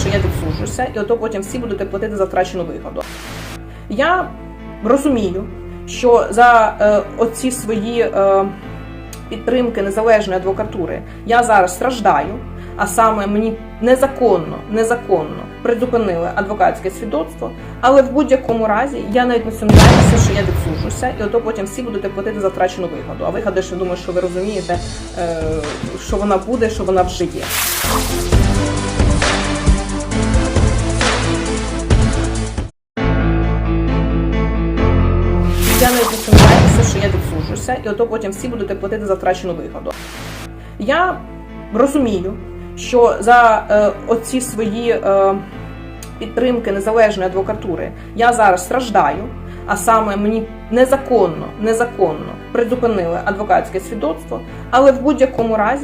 що я відсуджуся, і ото потім всі будете платити за втрачену вигоду. Я розумію, що за е, оці свої е, підтримки незалежної адвокатури я зараз страждаю, а саме мені незаконно, незаконно призупинили адвокатське свідоцтво, але в будь-якому разі я навіть не сумніваюся, що я відсуджуся, і ото потім всі будете платити за втрачену вигоду. А вигода, що думаю, що ви розумієте, е, що вона буде, що вона вже є. Я навіть що я відсуджуся, і ото потім всі будете платити за втрачену вигоду. Я розумію, що за е, оці свої е, підтримки незалежної адвокатури я зараз страждаю, а саме мені незаконно, незаконно призупинили адвокатське свідоцтво, але в будь-якому разі